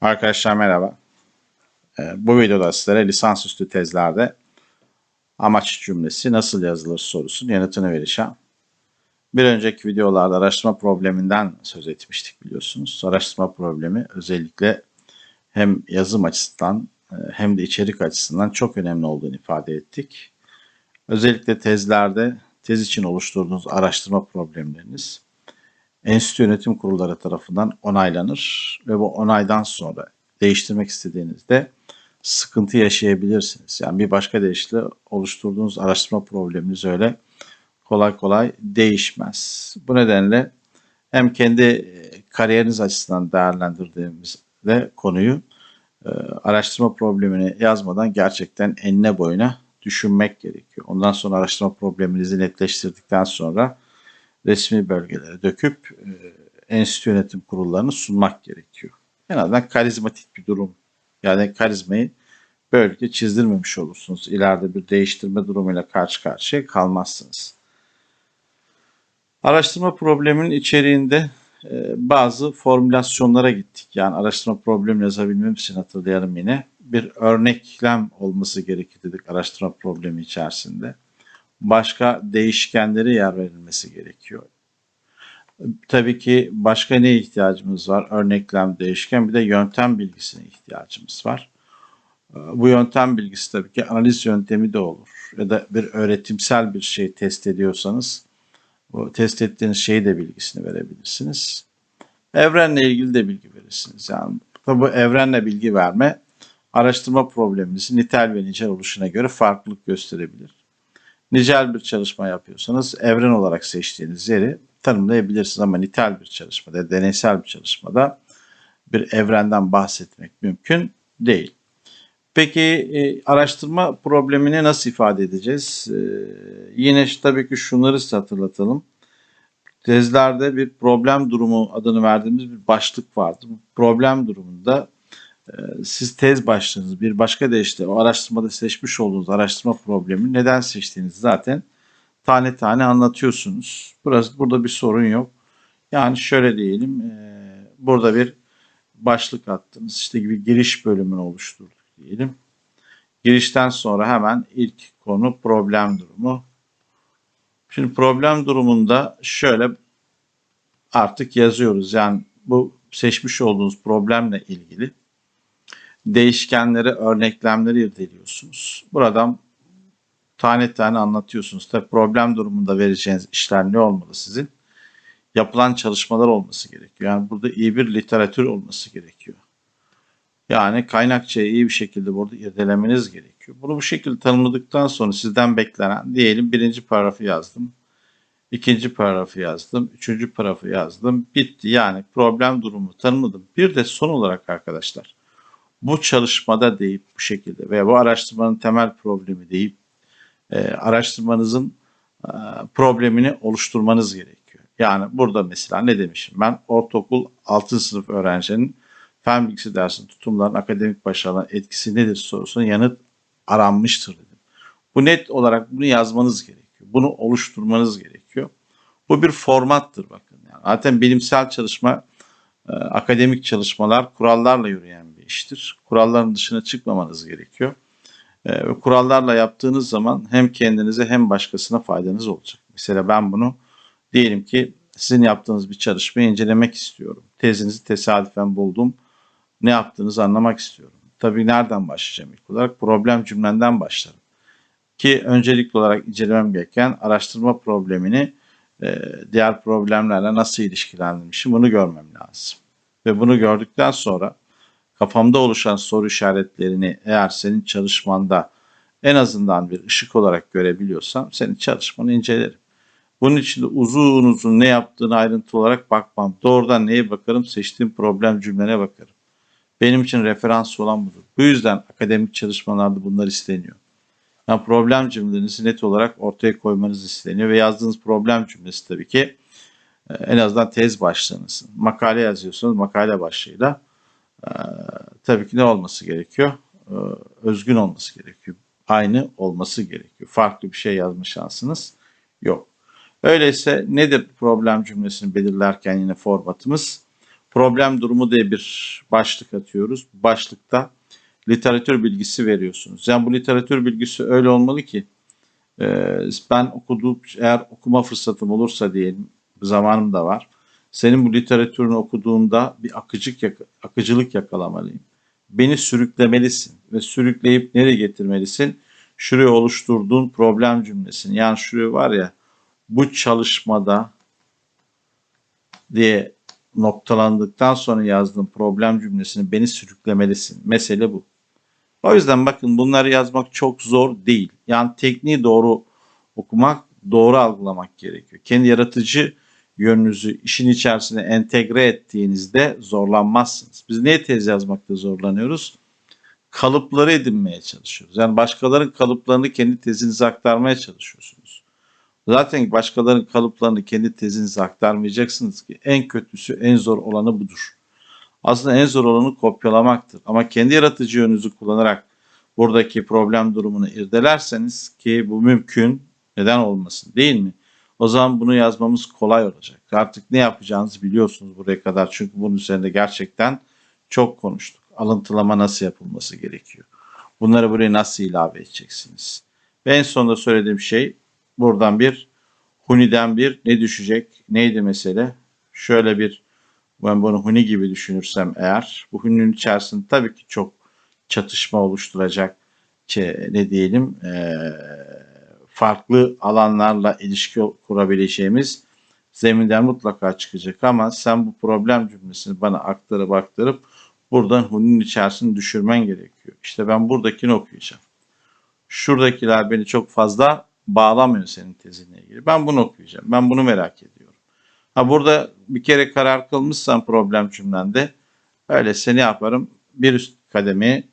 Arkadaşlar merhaba. Ee, Bu videoda sizlere lisansüstü tezlerde amaç cümlesi nasıl yazılır sorusunun yanıtını vereceğim. Bir önceki videolarda araştırma probleminden söz etmiştik biliyorsunuz. Araştırma problemi özellikle hem yazım açısından e, hem de içerik açısından çok önemli olduğunu ifade ettik. Özellikle tezlerde tez için oluşturduğunuz araştırma problemleriniz enstitü yönetim kurulları tarafından onaylanır ve bu onaydan sonra değiştirmek istediğinizde sıkıntı yaşayabilirsiniz. Yani bir başka deyişle oluşturduğunuz araştırma probleminiz öyle kolay kolay değişmez. Bu nedenle hem kendi e, kariyeriniz açısından değerlendirdiğimizde konuyu e, araştırma problemini yazmadan gerçekten enine boyuna düşünmek gerekiyor. Ondan sonra araştırma probleminizi netleştirdikten sonra resmi belgelere döküp e, enstitü yönetim kurullarını sunmak gerekiyor. En azından karizmatik bir durum. Yani karizmayı böylelikle çizdirmemiş olursunuz. İleride bir değiştirme durumuyla karşı karşıya kalmazsınız. Araştırma probleminin içeriğinde e, bazı formülasyonlara gittik. Yani araştırma problemi yazabilmemiz için hatırlayalım yine. Bir örneklem olması gerekir dedik araştırma problemi içerisinde. Başka değişkenlere yer verilmesi gerekiyor. Tabii ki başka ne ihtiyacımız var? Örneklem, değişken bir de yöntem bilgisine ihtiyacımız var. Bu yöntem bilgisi tabii ki analiz yöntemi de olur. Ya da bir öğretimsel bir şey test ediyorsanız bu test ettiğiniz şeyi de bilgisini verebilirsiniz. Evrenle ilgili de bilgi verirsiniz. Yani tabii evrenle bilgi verme araştırma probleminizin nitel ve nicel oluşuna göre farklılık gösterebilir. Nicel bir çalışma yapıyorsanız evren olarak seçtiğiniz yeri tanımlayabilirsiniz ama nitel bir çalışmada, deneysel bir çalışmada bir evrenden bahsetmek mümkün değil. Peki e, araştırma problemini nasıl ifade edeceğiz? E, yine tabii ki şunları size hatırlatalım. Tezlerde bir problem durumu adını verdiğimiz bir başlık vardı. Problem durumunda siz tez başlığınız bir başka deyişle o araştırmada seçmiş olduğunuz araştırma problemi neden seçtiğinizi zaten tane tane anlatıyorsunuz. Burası burada bir sorun yok. Yani şöyle diyelim e, burada bir başlık attınız işte gibi giriş bölümünü oluşturduk diyelim. Girişten sonra hemen ilk konu problem durumu. Şimdi problem durumunda şöyle artık yazıyoruz. Yani bu seçmiş olduğunuz problemle ilgili değişkenleri, örneklemleri irdeliyorsunuz. Buradan tane tane anlatıyorsunuz. Tabi problem durumunda vereceğiniz işler ne olmalı sizin? Yapılan çalışmalar olması gerekiyor. Yani burada iyi bir literatür olması gerekiyor. Yani kaynakçayı iyi bir şekilde burada irdelemeniz gerekiyor. Bunu bu şekilde tanımladıktan sonra sizden beklenen diyelim birinci paragrafı yazdım. ikinci paragrafı yazdım. Üçüncü paragrafı yazdım. Bitti. Yani problem durumu tanımladım. Bir de son olarak arkadaşlar bu çalışmada deyip bu şekilde veya bu araştırmanın temel problemi deyip e, araştırmanızın e, problemini oluşturmanız gerekiyor. Yani burada mesela ne demişim ben ortaokul 6. sınıf öğrencinin fen bilgisi dersinin tutumların akademik başarılarına etkisi nedir sorusuna yanıt aranmıştır dedim. Bu net olarak bunu yazmanız gerekiyor. Bunu oluşturmanız gerekiyor. Bu bir formattır bakın. Yani zaten bilimsel çalışma, e, akademik çalışmalar kurallarla yürüyen iştir. Kuralların dışına çıkmamanız gerekiyor. E, kurallarla yaptığınız zaman hem kendinize hem başkasına faydanız olacak. Mesela ben bunu diyelim ki sizin yaptığınız bir çalışmayı incelemek istiyorum. Tezinizi tesadüfen buldum. Ne yaptığınızı anlamak istiyorum. Tabii nereden başlayacağım ilk olarak? Problem cümlenden başlarım. Ki öncelikli olarak incelemem gereken araştırma problemini e, diğer problemlerle nasıl ilişkilendirmişim bunu görmem lazım. Ve bunu gördükten sonra kafamda oluşan soru işaretlerini eğer senin çalışmanda en azından bir ışık olarak görebiliyorsam senin çalışmanı incelerim. Bunun için de uzun uzun ne yaptığını ayrıntı olarak bakmam. Doğrudan neye bakarım? Seçtiğim problem cümlene bakarım. Benim için referans olan budur. Bu yüzden akademik çalışmalarda bunlar isteniyor. Yani problem cümlenizi net olarak ortaya koymanız isteniyor ve yazdığınız problem cümlesi tabii ki e, en azından tez başlığınız. Makale yazıyorsanız makale başlığıyla e, tabii ki ne olması gerekiyor? E, özgün olması gerekiyor. Aynı olması gerekiyor. Farklı bir şey yazma şansınız yok. Öyleyse nedir problem cümlesini belirlerken yine formatımız? problem durumu diye bir başlık atıyoruz. Başlıkta literatür bilgisi veriyorsunuz. Yani bu literatür bilgisi öyle olmalı ki e, ben okuduğum eğer okuma fırsatım olursa diyelim zamanım da var. Senin bu literatürünü okuduğumda bir akıcık yak- akıcılık yakalamalıyım. Beni sürüklemelisin ve sürükleyip nereye getirmelisin? Şuraya oluşturduğun problem cümlesini. Yani şuraya var ya bu çalışmada diye noktalandıktan sonra yazdığım problem cümlesini beni sürüklemelisin. Mesele bu. O yüzden bakın bunları yazmak çok zor değil. Yani tekniği doğru okumak, doğru algılamak gerekiyor. Kendi yaratıcı yönünüzü işin içerisine entegre ettiğinizde zorlanmazsınız. Biz niye tez yazmakta zorlanıyoruz? Kalıpları edinmeye çalışıyoruz. Yani başkalarının kalıplarını kendi tezinize aktarmaya çalışıyorsunuz. Zaten başkalarının kalıplarını kendi tezinize aktarmayacaksınız ki en kötüsü en zor olanı budur. Aslında en zor olanı kopyalamaktır. Ama kendi yaratıcı yönünüzü kullanarak buradaki problem durumunu irdelerseniz ki bu mümkün neden olmasın değil mi? O zaman bunu yazmamız kolay olacak. Artık ne yapacağınızı biliyorsunuz buraya kadar. Çünkü bunun üzerinde gerçekten çok konuştuk. Alıntılama nasıl yapılması gerekiyor? Bunları buraya nasıl ilave edeceksiniz? Ve en sonunda söylediğim şey buradan bir Huni'den bir ne düşecek? Neydi mesele? Şöyle bir ben bunu Huni gibi düşünürsem eğer bu Huni'nin içerisinde tabii ki çok çatışma oluşturacak şey, ne diyelim eee, farklı alanlarla ilişki kurabileceğimiz zeminden mutlaka çıkacak ama sen bu problem cümlesini bana aktarıp aktarıp buradan Huni'nin içerisini düşürmen gerekiyor. İşte ben buradakini okuyacağım. Şuradakiler beni çok fazla bağlamıyor senin tezinle ilgili. Ben bunu okuyacağım. Ben bunu merak ediyorum. Ha burada bir kere karar kılmışsan problem cümlende öyleyse ne yaparım? Bir üst kademeye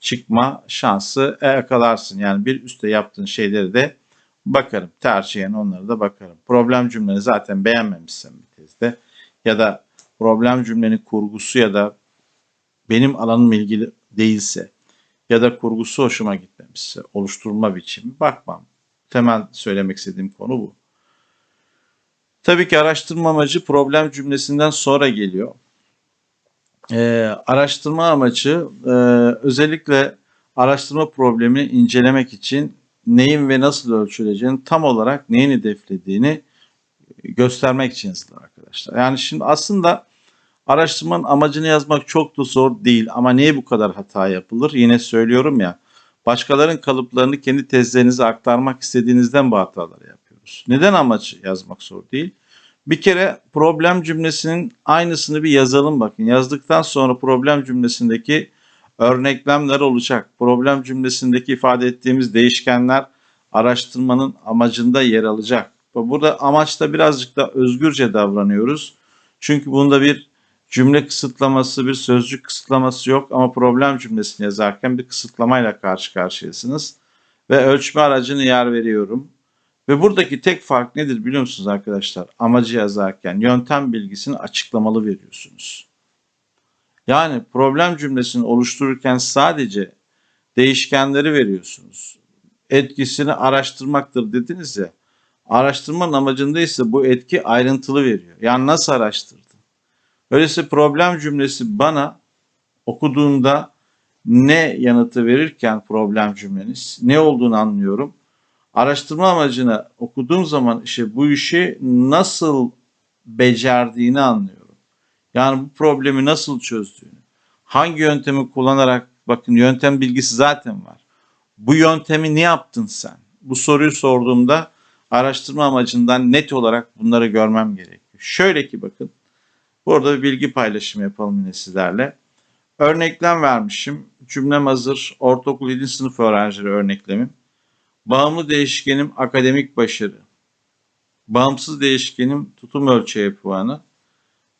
çıkma şansı yakalarsın. Yani bir üstte yaptığın şeyleri de bakarım. Tercihen onları da bakarım. Problem cümleni zaten beğenmemişsen bir tezde ya da problem cümlenin kurgusu ya da benim alanım ilgili değilse ya da kurgusu hoşuma gitmemişse oluşturma biçimi bakmam. Temel söylemek istediğim konu bu. Tabii ki araştırma amacı problem cümlesinden sonra geliyor. Ee, araştırma amacı e, özellikle araştırma problemini incelemek için neyin ve nasıl ölçüleceğini tam olarak neyin hedeflediğini göstermek için yazılır arkadaşlar. Yani şimdi aslında araştırmanın amacını yazmak çok da zor değil ama niye bu kadar hata yapılır? Yine söylüyorum ya başkalarının kalıplarını kendi tezlerinize aktarmak istediğinizden bu hataları yapıyoruz. Neden amaç yazmak zor değil? Bir kere problem cümlesinin aynısını bir yazalım bakın. Yazdıktan sonra problem cümlesindeki örneklemler olacak. Problem cümlesindeki ifade ettiğimiz değişkenler araştırmanın amacında yer alacak. Burada amaçta birazcık da özgürce davranıyoruz. Çünkü bunda bir cümle kısıtlaması, bir sözcük kısıtlaması yok ama problem cümlesini yazarken bir kısıtlamayla karşı karşıyasınız. Ve ölçme aracını yer veriyorum. Ve buradaki tek fark nedir biliyor musunuz arkadaşlar? Amacı yazarken yöntem bilgisini açıklamalı veriyorsunuz. Yani problem cümlesini oluştururken sadece değişkenleri veriyorsunuz. Etkisini araştırmaktır dediniz ya. Araştırmanın amacında ise bu etki ayrıntılı veriyor. Yani nasıl araştırdın? Öyleyse problem cümlesi bana okuduğumda ne yanıtı verirken problem cümleniz ne olduğunu anlıyorum. Araştırma amacını okuduğum zaman işte bu işi nasıl becerdiğini anlıyorum. Yani bu problemi nasıl çözdüğünü. Hangi yöntemi kullanarak bakın yöntem bilgisi zaten var. Bu yöntemi ne yaptın sen? Bu soruyu sorduğumda araştırma amacından net olarak bunları görmem gerekiyor. Şöyle ki bakın burada bir bilgi paylaşımı yapalım yine sizlerle. Örneklem vermişim. Cümlem hazır. Ortaokul 7. sınıf öğrencileri örneklemim. Bağımlı değişkenim akademik başarı. Bağımsız değişkenim tutum ölçeği puanı.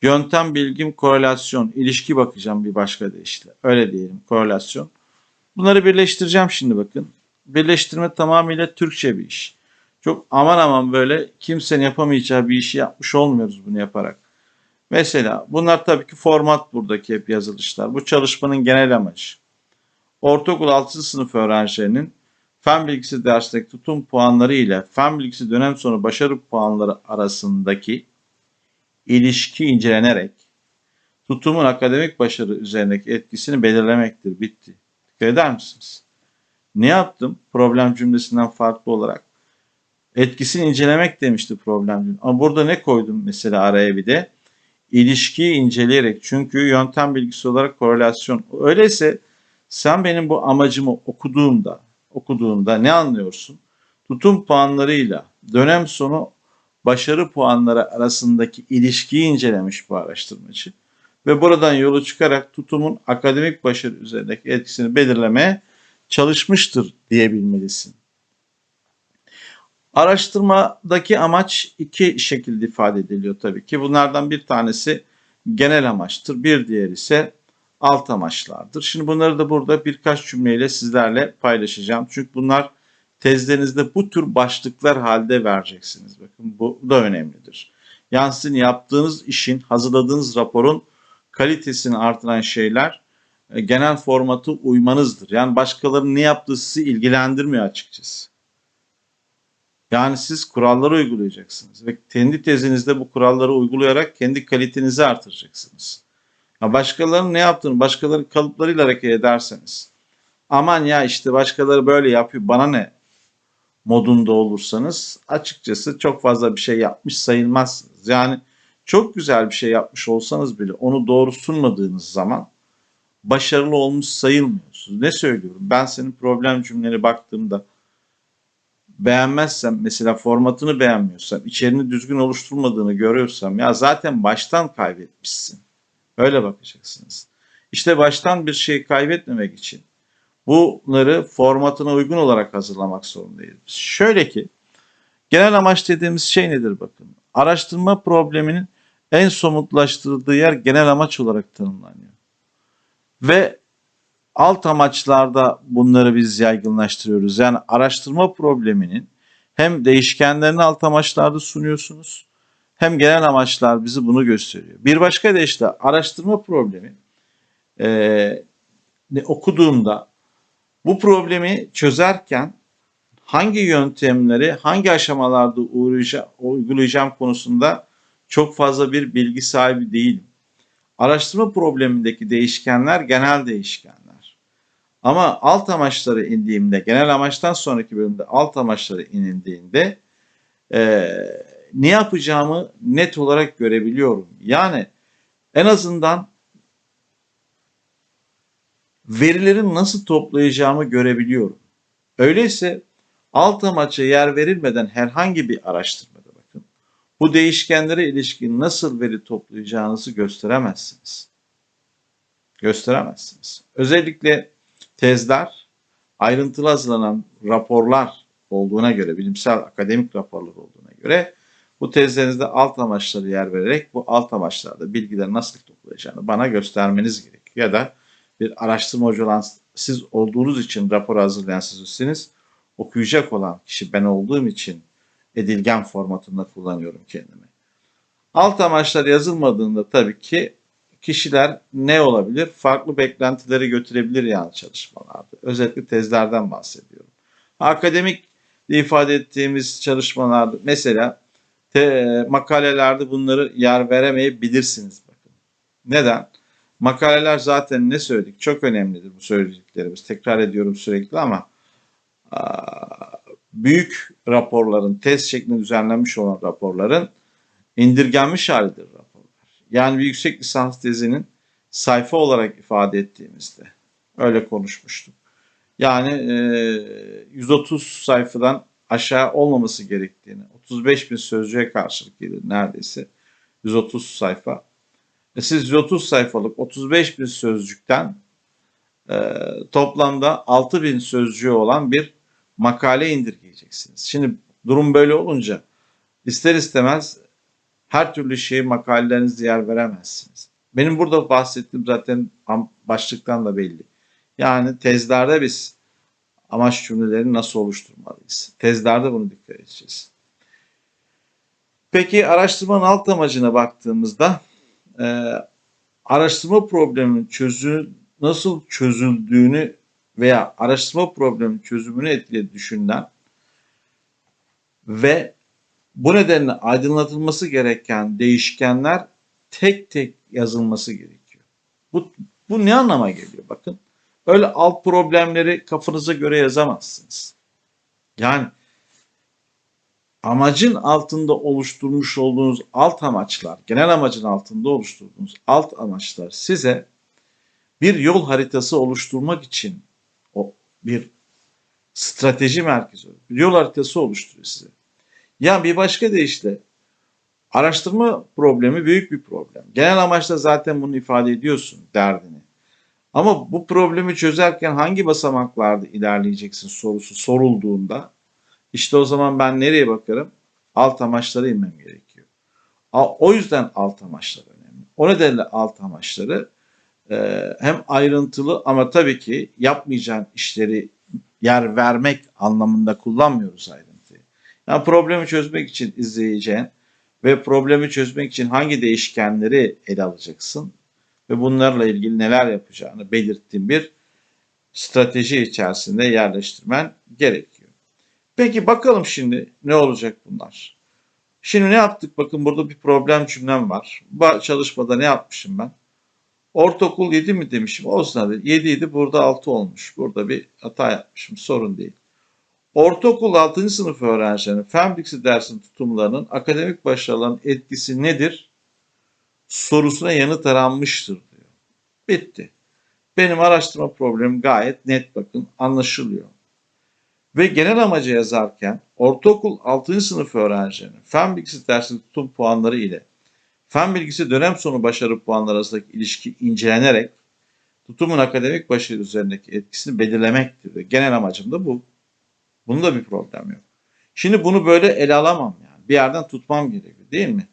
Yöntem bilgim korelasyon, ilişki bakacağım bir başka deyişle. Öyle diyelim korelasyon. Bunları birleştireceğim şimdi bakın. Birleştirme tamamıyla Türkçe bir iş. Çok aman aman böyle kimsenin yapamayacağı bir işi yapmış olmuyoruz bunu yaparak. Mesela bunlar tabii ki format buradaki hep yazılışlar. Bu çalışmanın genel amacı. Ortaokul 6. sınıf öğrencilerinin fen bilgisi dersteki tutum puanları ile fen bilgisi dönem sonu başarı puanları arasındaki ilişki incelenerek tutumun akademik başarı üzerindeki etkisini belirlemektir. Bitti. Dikkat eder misiniz? Ne yaptım? Problem cümlesinden farklı olarak. Etkisini incelemek demişti problem cümlesi. Ama burada ne koydum mesela araya bir de? İlişkiyi inceleyerek. Çünkü yöntem bilgisi olarak korelasyon. Öyleyse sen benim bu amacımı okuduğumda, okuduğunda ne anlıyorsun? Tutum puanlarıyla dönem sonu başarı puanları arasındaki ilişkiyi incelemiş bu araştırmacı. Ve buradan yolu çıkarak tutumun akademik başarı üzerindeki etkisini belirlemeye çalışmıştır diyebilmelisin. Araştırmadaki amaç iki şekilde ifade ediliyor tabii ki. Bunlardan bir tanesi genel amaçtır, bir diğer ise alt amaçlardır. Şimdi bunları da burada birkaç cümleyle sizlerle paylaşacağım. Çünkü bunlar tezlerinizde bu tür başlıklar halde vereceksiniz. Bakın bu da önemlidir. Yani sizin yaptığınız işin, hazırladığınız raporun kalitesini artıran şeyler e, genel formatı uymanızdır. Yani başkalarının ne yaptığı sizi ilgilendirmiyor açıkçası. Yani siz kuralları uygulayacaksınız ve kendi tezinizde bu kuralları uygulayarak kendi kalitenizi artıracaksınız. Ya başkalarının ne yaptığını, başkaları kalıplarıyla hareket ederseniz, aman ya işte başkaları böyle yapıyor, bana ne modunda olursanız açıkçası çok fazla bir şey yapmış sayılmazsınız. Yani çok güzel bir şey yapmış olsanız bile onu doğru sunmadığınız zaman başarılı olmuş sayılmıyorsunuz. Ne söylüyorum? Ben senin problem cümleleri baktığımda beğenmezsem mesela formatını beğenmiyorsam, içeriğini düzgün oluşturmadığını görüyorsam ya zaten baştan kaybetmişsin. Öyle bakacaksınız. İşte baştan bir şey kaybetmemek için bunları formatına uygun olarak hazırlamak zorundayız. Şöyle ki genel amaç dediğimiz şey nedir bakın. Araştırma probleminin en somutlaştırıldığı yer genel amaç olarak tanımlanıyor. Ve alt amaçlarda bunları biz yaygınlaştırıyoruz. Yani araştırma probleminin hem değişkenlerini alt amaçlarda sunuyorsunuz hem genel amaçlar bizi bunu gösteriyor. Bir başka deyişle araştırma problemi e, okuduğumda bu problemi çözerken hangi yöntemleri hangi aşamalarda uygulayacağım konusunda çok fazla bir bilgi sahibi değilim. Araştırma problemindeki değişkenler genel değişkenler. Ama alt amaçları indiğimde, genel amaçtan sonraki bölümde alt amaçları inildiğinde e, ne yapacağımı net olarak görebiliyorum. Yani en azından verileri nasıl toplayacağımı görebiliyorum. Öyleyse alt amaça yer verilmeden herhangi bir araştırmada bakın bu değişkenlere ilişkin nasıl veri toplayacağınızı gösteremezsiniz. Gösteremezsiniz. Özellikle tezler, ayrıntılı hazırlanan raporlar olduğuna göre, bilimsel akademik raporlar olduğuna göre bu tezlerinizde alt amaçları yer vererek bu alt amaçlarda bilgileri nasıl toplayacağını bana göstermeniz gerekiyor. Ya da bir araştırmacı olan siz olduğunuz için rapor hazırlayan sizsiniz. Okuyacak olan kişi ben olduğum için edilgen formatında kullanıyorum kendimi. Alt amaçlar yazılmadığında tabii ki kişiler ne olabilir? Farklı beklentileri götürebilir yani çalışmalarda. Özellikle tezlerden bahsediyorum. Akademik ifade ettiğimiz çalışmalarda mesela te, makalelerde bunları yer veremeyebilirsiniz bakın. Neden? Makaleler zaten ne söyledik? Çok önemlidir bu söylediklerimiz. Tekrar ediyorum sürekli ama büyük raporların, test şeklinde düzenlenmiş olan raporların indirgenmiş halidir raporlar. Yani bir yüksek lisans tezinin sayfa olarak ifade ettiğimizde öyle konuşmuştum. Yani 130 sayfadan aşağı olmaması gerektiğini, 35 bin sözcüğe karşılık gelir neredeyse 130 sayfa e, siz 130 sayfalık 35 bin sözcükten e, toplamda 6 bin sözcüğü olan bir makale indirgeyeceksiniz. Şimdi durum böyle olunca ister istemez her türlü şeyi makalelerinizde yer veremezsiniz. Benim burada bahsettiğim zaten başlıktan da belli. Yani tezlerde biz amaç cümleleri nasıl oluşturmalıyız? Tezlerde bunu dikkat edeceğiz. Peki araştırmanın alt amacına baktığımızda e, araştırma probleminin çözü nasıl çözüldüğünü veya araştırma probleminin çözümünü etkiledi düşünülen ve bu nedenle aydınlatılması gereken değişkenler tek tek yazılması gerekiyor. Bu, bu ne anlama geliyor? Bakın öyle alt problemleri kafanıza göre yazamazsınız. Yani amacın altında oluşturmuş olduğunuz alt amaçlar, genel amacın altında oluşturduğunuz alt amaçlar size bir yol haritası oluşturmak için o bir strateji merkezi, bir yol haritası oluşturuyor size. Yani bir başka deyişle araştırma problemi büyük bir problem. Genel amaçta zaten bunu ifade ediyorsun derdini. Ama bu problemi çözerken hangi basamaklarda ilerleyeceksin sorusu sorulduğunda işte o zaman ben nereye bakarım? Alt amaçlara inmem gerekiyor. O yüzden alt amaçlar önemli. O nedenle alt amaçları e, hem ayrıntılı ama tabii ki yapmayacağın işleri yer vermek anlamında kullanmıyoruz ayrıntıyı. Yani problemi çözmek için izleyeceğin ve problemi çözmek için hangi değişkenleri ele alacaksın ve bunlarla ilgili neler yapacağını belirttiğim bir strateji içerisinde yerleştirmen gerekiyor. Peki bakalım şimdi ne olacak bunlar? Şimdi ne yaptık? Bakın burada bir problem cümlem var. Bu çalışmada ne yapmışım ben? Ortaokul 7 mi demişim? Olsun hadi. 7 idi burada 6 olmuş. Burada bir hata yapmışım. Sorun değil. Ortaokul 6. sınıf öğrencilerinin fen dersinin tutumlarının akademik başarıların etkisi nedir? Sorusuna yanıt aranmıştır diyor. Bitti. Benim araştırma problemim gayet net bakın anlaşılıyor. Ve genel amacı yazarken ortaokul 6. sınıf öğrencilerinin fen bilgisi dersinin tutum puanları ile fen bilgisi dönem sonu başarı puanları arasındaki ilişki incelenerek tutumun akademik başarı üzerindeki etkisini belirlemektir. Genel amacım da bu. Bunda bir problem yok. Şimdi bunu böyle ele alamam yani. Bir yerden tutmam gerekiyor değil mi?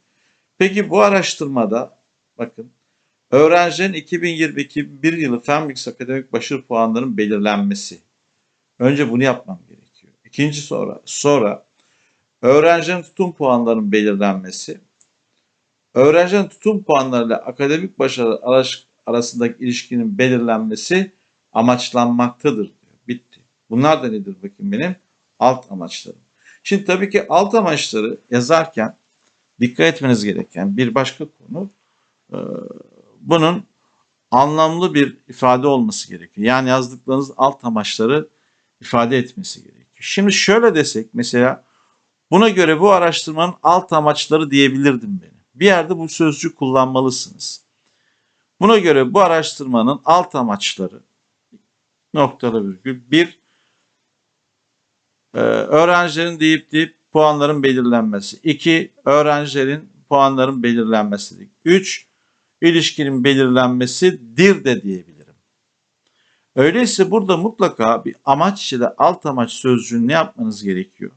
Peki bu araştırmada bakın öğrencilerin 2022 yılı fen bilgisi akademik başarı puanlarının belirlenmesi. Önce bunu yapmam gerekiyor. İkinci sonra sonra öğrencilerin tutum puanlarının belirlenmesi. Öğrencilerin tutum puanlarıyla akademik başarı arasındaki ilişkinin belirlenmesi amaçlanmaktadır diyor. Bitti. Bunlar da nedir bakın benim? Alt amaçlarım. Şimdi tabii ki alt amaçları yazarken dikkat etmeniz gereken bir başka konu bunun anlamlı bir ifade olması gerekiyor. Yani yazdıklarınız alt amaçları ifade etmesi gerekiyor. Şimdi şöyle desek mesela buna göre bu araştırmanın alt amaçları diyebilirdim benim. Bir yerde bu sözcüğü kullanmalısınız. Buna göre bu araştırmanın alt amaçları noktalı virgül bir e, öğrencilerin deyip deyip puanların belirlenmesi. 2. Öğrencilerin puanların belirlenmesi. 3. ilişkinin belirlenmesidir de diyebilirim. Öyleyse burada mutlaka bir amaç ile alt amaç sözcüğünü ne yapmanız gerekiyor?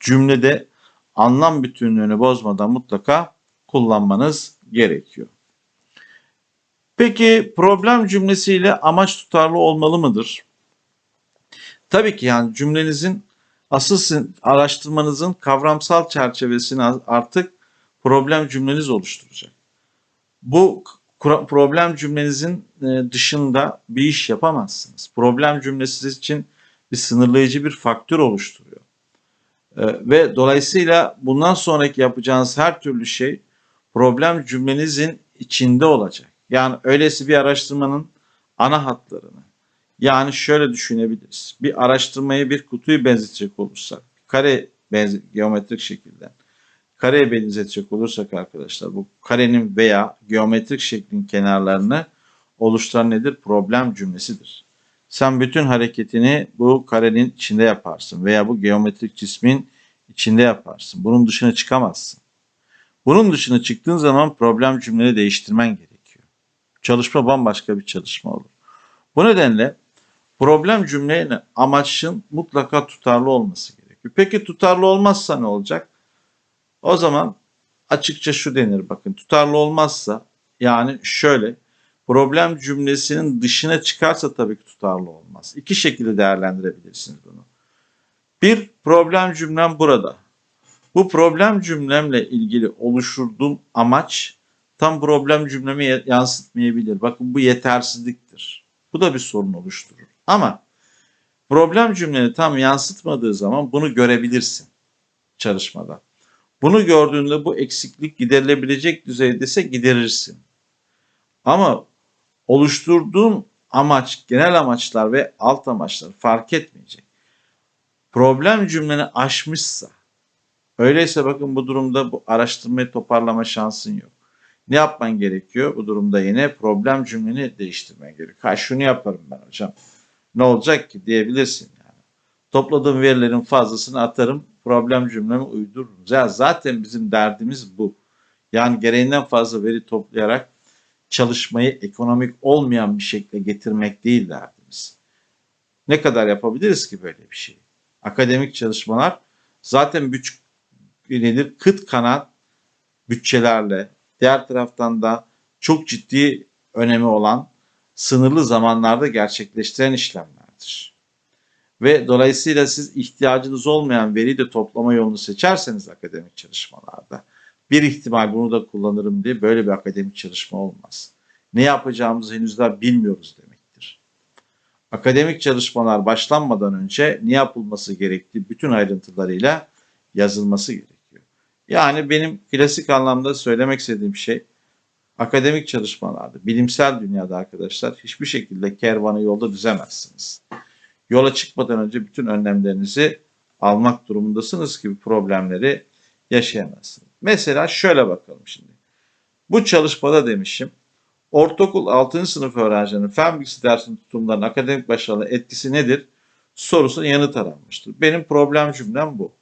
Cümlede anlam bütünlüğünü bozmadan mutlaka kullanmanız gerekiyor. Peki problem cümlesiyle amaç tutarlı olmalı mıdır? Tabii ki yani cümlenizin asıl araştırmanızın kavramsal çerçevesini artık problem cümleniz oluşturacak. Bu problem cümlenizin e, dışında bir iş yapamazsınız. Problem cümlesi için bir sınırlayıcı bir faktör oluşturuyor. E, ve dolayısıyla bundan sonraki yapacağınız her türlü şey problem cümlenizin içinde olacak. Yani öylesi bir araştırmanın ana hatlarını, yani şöyle düşünebiliriz. Bir araştırmayı bir kutuyu benzetecek olursak, kare benze geometrik şekilde kareye benzetecek olursak arkadaşlar bu karenin veya geometrik şeklin kenarlarını oluşturan nedir? Problem cümlesidir. Sen bütün hareketini bu karenin içinde yaparsın veya bu geometrik cismin içinde yaparsın. Bunun dışına çıkamazsın. Bunun dışına çıktığın zaman problem cümleleri değiştirmen gerekiyor. Çalışma bambaşka bir çalışma olur. Bu nedenle problem cümleyle amaçın mutlaka tutarlı olması gerekiyor. Peki tutarlı olmazsa ne olacak? O zaman açıkça şu denir bakın tutarlı olmazsa yani şöyle problem cümlesinin dışına çıkarsa tabii ki tutarlı olmaz. İki şekilde değerlendirebilirsiniz bunu. Bir problem cümlem burada. Bu problem cümlemle ilgili oluşturduğum amaç tam problem cümlemi yansıtmayabilir. Bakın bu yetersizliktir. Bu da bir sorun oluşturur. Ama problem cümleni tam yansıtmadığı zaman bunu görebilirsin çalışmada. Bunu gördüğünde bu eksiklik giderilebilecek düzeydeyse giderirsin. Ama oluşturduğun amaç, genel amaçlar ve alt amaçlar fark etmeyecek. Problem cümleni aşmışsa, öyleyse bakın bu durumda bu araştırmayı toparlama şansın yok. Ne yapman gerekiyor? Bu durumda yine problem cümleni değiştirmen gerekiyor. Ha şunu yaparım ben hocam. Ne olacak ki diyebilirsin. Topladığım verilerin fazlasını atarım, problem cümlemi uydururum. Ya zaten bizim derdimiz bu. Yani gereğinden fazla veri toplayarak çalışmayı ekonomik olmayan bir şekilde getirmek değil derdimiz. Ne kadar yapabiliriz ki böyle bir şey? Akademik çalışmalar zaten büç nedir? Kıt kanat bütçelerle, diğer taraftan da çok ciddi önemi olan sınırlı zamanlarda gerçekleştiren işlemlerdir. Ve dolayısıyla siz ihtiyacınız olmayan veriyi de toplama yolunu seçerseniz akademik çalışmalarda bir ihtimal bunu da kullanırım diye böyle bir akademik çalışma olmaz. Ne yapacağımızı henüz daha bilmiyoruz demektir. Akademik çalışmalar başlanmadan önce ne yapılması gerektiği bütün ayrıntılarıyla yazılması gerekiyor. Yani benim klasik anlamda söylemek istediğim şey akademik çalışmalarda, bilimsel dünyada arkadaşlar hiçbir şekilde kervanı yolda düzemezsiniz. Yola çıkmadan önce bütün önlemlerinizi almak durumundasınız gibi problemleri yaşayamazsınız. Mesela şöyle bakalım şimdi. Bu çalışmada demişim, ortaokul 6. sınıf öğrencilerinin fen bilgisi dersinin tutumlarının akademik başarılı etkisi nedir? Sorusuna yanıt aranmıştır. Benim problem cümlem bu.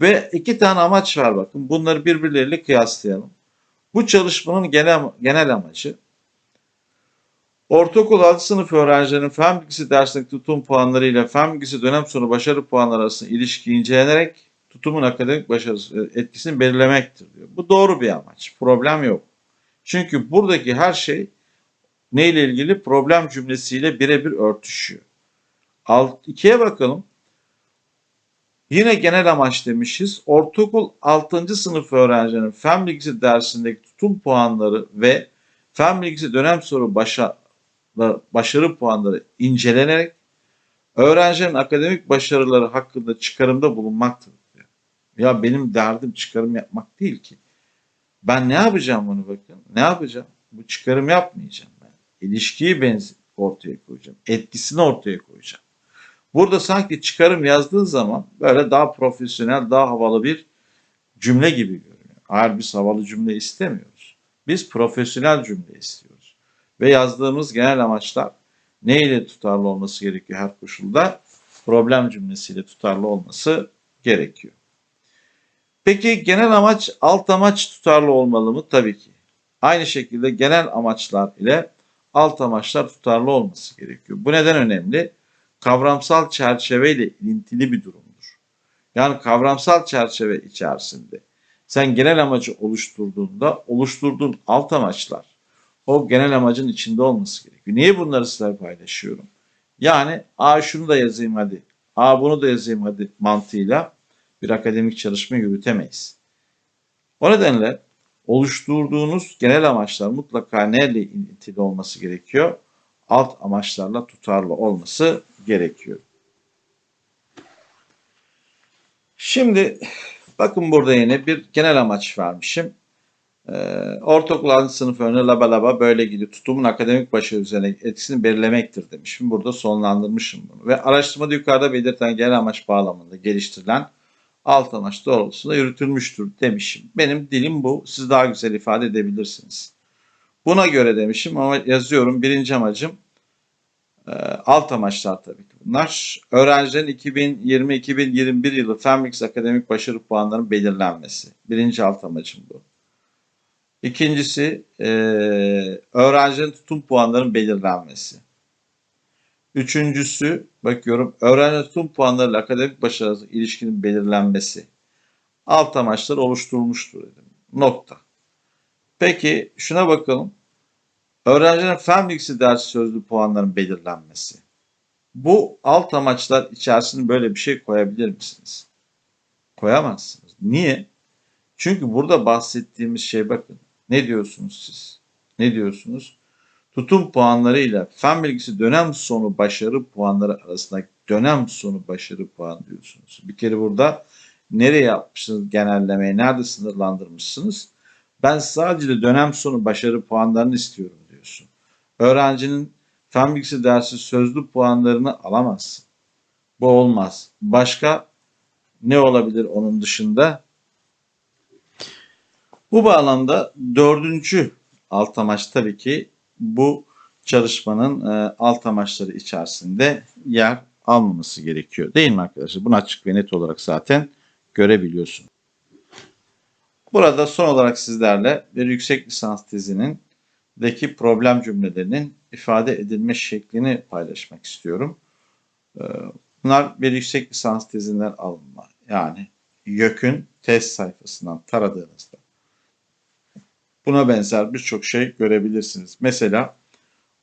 Ve iki tane amaç var bakın. Bunları birbirleriyle kıyaslayalım. Bu çalışmanın genel, genel amacı Ortaokul 6 sınıf öğrencilerinin fen bilgisi dersindeki tutum puanları ile fen bilgisi dönem sonu başarı puanları arasında ilişki incelenerek tutumun akademik başarısı etkisini belirlemektir diyor. Bu doğru bir amaç. Problem yok. Çünkü buradaki her şey neyle ilgili? Problem cümlesiyle birebir örtüşüyor. Alt, bakalım. Yine genel amaç demişiz. Ortaokul 6. sınıf öğrencilerinin fen bilgisi dersindeki tutum puanları ve fen bilgisi dönem soru başa, başarı puanları incelenerek öğrencilerin akademik başarıları hakkında çıkarımda bulunmaktır. Diyor. Ya benim derdim çıkarım yapmak değil ki. Ben ne yapacağım bunu bakın? Ne yapacağım? Bu çıkarım yapmayacağım ben. İlişkiyi ben ortaya koyacağım. Etkisini ortaya koyacağım. Burada sanki çıkarım yazdığın zaman böyle daha profesyonel, daha havalı bir cümle gibi görünüyor. Hayır biz havalı cümle istemiyoruz. Biz profesyonel cümle istiyoruz. Ve yazdığımız genel amaçlar neyle tutarlı olması gerekiyor her koşulda? Problem cümlesiyle tutarlı olması gerekiyor. Peki genel amaç alt amaç tutarlı olmalı mı? Tabii ki. Aynı şekilde genel amaçlar ile alt amaçlar tutarlı olması gerekiyor. Bu neden önemli? kavramsal çerçeveyle ilintili bir durumdur. Yani kavramsal çerçeve içerisinde sen genel amacı oluşturduğunda oluşturduğun alt amaçlar o genel amacın içinde olması gerekiyor. Niye bunları sizlerle paylaşıyorum? Yani a şunu da yazayım hadi, a bunu da yazayım hadi mantığıyla bir akademik çalışma yürütemeyiz. O nedenle oluşturduğunuz genel amaçlar mutlaka neyle ilintili olması gerekiyor? Alt amaçlarla tutarlı olması gerekiyor. Şimdi bakın burada yine bir genel amaç vermişim. Ee, ortaokul 6. sınıf örneği laba laba böyle gidiyor. Tutumun akademik başarı üzerine etkisini belirlemektir demişim. Burada sonlandırmışım bunu. Ve araştırmada yukarıda belirtilen genel amaç bağlamında geliştirilen alt amaç doğrultusunda yürütülmüştür demişim. Benim dilim bu. Siz daha güzel ifade edebilirsiniz. Buna göre demişim ama yazıyorum. Birinci amacım e, alt amaçlar tabii ki bunlar. Öğrencilerin 2020-2021 yılı Fen akademik başarı puanlarının belirlenmesi. Birinci alt amacım bu. İkincisi e, öğrencilerin tutum puanlarının belirlenmesi. Üçüncüsü bakıyorum öğrenci tutum puanlarıyla akademik başarı ilişkinin belirlenmesi. Alt amaçlar oluşturulmuştur dedim. Nokta. Peki şuna bakalım. Öğrencinin fen bilgisi dersi sözlü puanların belirlenmesi. Bu alt amaçlar içerisinde böyle bir şey koyabilir misiniz? Koyamazsınız. Niye? Çünkü burada bahsettiğimiz şey bakın. Ne diyorsunuz siz? Ne diyorsunuz? Tutum puanları ile fen bilgisi dönem sonu başarı puanları arasındaki dönem sonu başarı puan diyorsunuz. Bir kere burada nereye yapmışsınız genellemeyi, nerede sınırlandırmışsınız? Ben sadece dönem sonu başarı puanlarını istiyorum diyorsun. Öğrencinin fen bilgisi dersi sözlü puanlarını alamazsın. Bu olmaz. Başka ne olabilir onun dışında? Bu bağlamda dördüncü alt amaç tabii ki bu çalışmanın e, alt amaçları içerisinde yer almaması gerekiyor. Değil mi arkadaşlar? Bunu açık ve net olarak zaten görebiliyorsun. Burada son olarak sizlerle bir yüksek lisans tezinin deki problem cümlelerinin ifade edilme şeklini paylaşmak istiyorum. Ee, Bunlar bir yüksek lisans tezinden alınma. Yani YÖK'ün test sayfasından taradığınızda buna benzer birçok şey görebilirsiniz. Mesela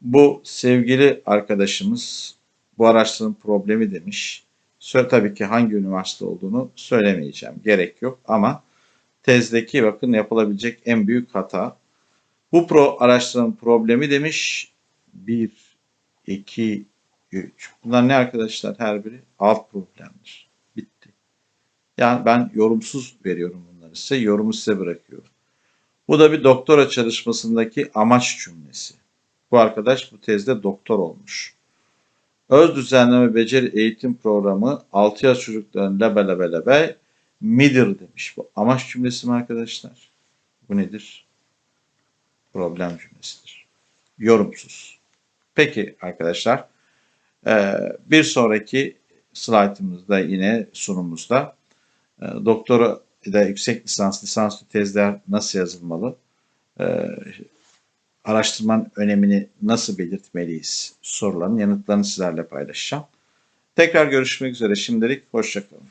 bu sevgili arkadaşımız bu araçların problemi demiş. Tabii ki hangi üniversite olduğunu söylemeyeceğim. Gerek yok ama tezdeki bakın yapılabilecek en büyük hata. Bu pro araçların problemi demiş. 1, 2, 3. Bunlar ne arkadaşlar her biri? Alt problemdir. Bitti. Yani ben yorumsuz veriyorum bunları size. Yorumu size bırakıyorum. Bu da bir doktora çalışmasındaki amaç cümlesi. Bu arkadaş bu tezde doktor olmuş. Öz düzenleme beceri eğitim programı 6 yaş çocukların lebe lebe lebe midir demiş. Bu amaç cümlesi mi arkadaşlar? Bu nedir? Problem cümlesidir. Yorumsuz. Peki arkadaşlar e, bir sonraki slaytımızda yine sunumumuzda e, doktora da yüksek lisans, lisanslı tezler nasıl yazılmalı? E, araştırmanın önemini nasıl belirtmeliyiz? Soruların yanıtlarını sizlerle paylaşacağım. Tekrar görüşmek üzere. Şimdilik hoşçakalın.